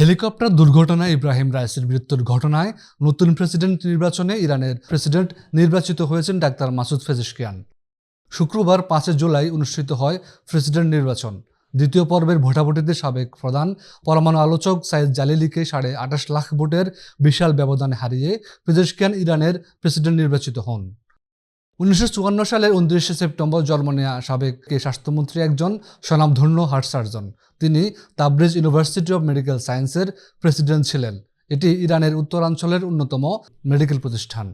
Helicopter দুর্ঘটনায় ইব্রাহিম রাইসির মৃত্যুর ঘটনায় নতুন প্রেসিডেন্ট নির্বাচনে ইরানের প্রেসিডেন্ট নির্বাচিত হয়েছেন ডাক্তার মাসুদ ফেজিশকিয়ান। শুক্রবার পাঁচই জুলাই অনুষ্ঠিত হয় প্রেসিডেন্ট নির্বাচন। দ্বিতীয় পর্বের ভোটাভুটিতে সাবেক প্রধান, পরমাণু আলোচক সাইদ জালিলিকে সাড়ে আঠাশ লাখ ভোটের বিশাল ব্যবধানে হারিয়ে ফেজিশকিয়ান ইরানের প্রেসিডেন্ট নির্বাচিত হন। উনিশশো চুয়ান্ন সালের উনত্রিশে সেপ্টেম্বর জন্ম নেওয়া সাবেক স্বাস্থ্যমন্ত্রী একজন, স্বনামধন্য হার্ট সার্জন। তিনি তাবরিজ ইউনিভার্সিটি অব মেডিকেল সায়েন্সের প্রেসিডেন্ট ছিলেন। এটি ইরানের উত্তরাঞ্চলের অন্যতম মেডিকেল প্রতিষ্ঠান।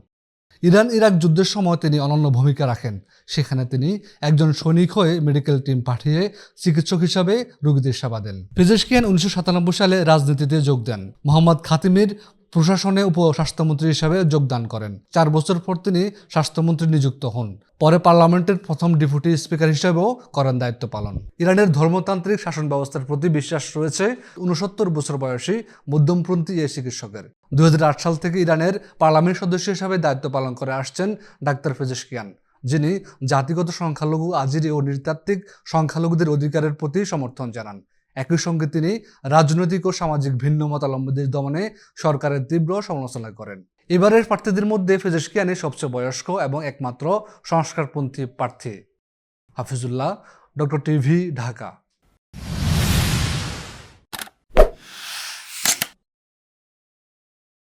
ইরান ইরাক যুদ্ধের সময় তিনি অনন্য ভূমিকা রাখেন। সেখানে তিনি একজন সৈনিক হয়ে মেডিকেল টিম পাঠিয়ে চিকিৎসক হিসাবে রোগীদের সেবা দেন। পেজেশকিয়ান উনিশশো সাতানব্বই সালে রাজনীতিতে যোগ দেন। মোহাম্মদ খাতিমির প্রশাসনে উপস্বাস্থ্যমন্ত্রী হিসাবে যোগদান করেন। চার বছর পর তিনি স্বাস্থ্যমন্ত্রী নিযুক্ত হন। পরে পার্লামেন্টের প্রথম ডেপুটি স্পিকার হিসেবেও করেন দায়িত্ব পালন। ইরানের ধর্মতান্ত্রিক শাসন ব্যবস্থার প্রতি বিশ্বাস রয়েছে উনসত্তর বছর বয়সী মধ্যমপন্থী এই চিকিৎসকের। দুই হাজার আট সাল থেকে ইরানের পার্লামেন্ট সদস্য হিসাবে দায়িত্ব পালন করে আসছেন ডাক্তার ফেজেশকিয়ান, যিনি জাতিগত সংখ্যালঘু, আজিরি ও নৃতাত্ত্বিক সংখ্যালঘুদের অধিকারের প্রতি সমর্থন জানান। একই সঙ্গে তিনি রাজনৈতিক ও সামাজিক ভিন্ন মতালম্বীদের দমনে সরকারের তীব্র সমালোচনা করেন। এবারের প্রার্থীদের মধ্যে ফেজেশকিয়ানি সবচেয়ে বয়স্ক এবং একমাত্র সংস্কারপন্থী প্রার্থী। Hafizullah, doctor TV, Dhaka.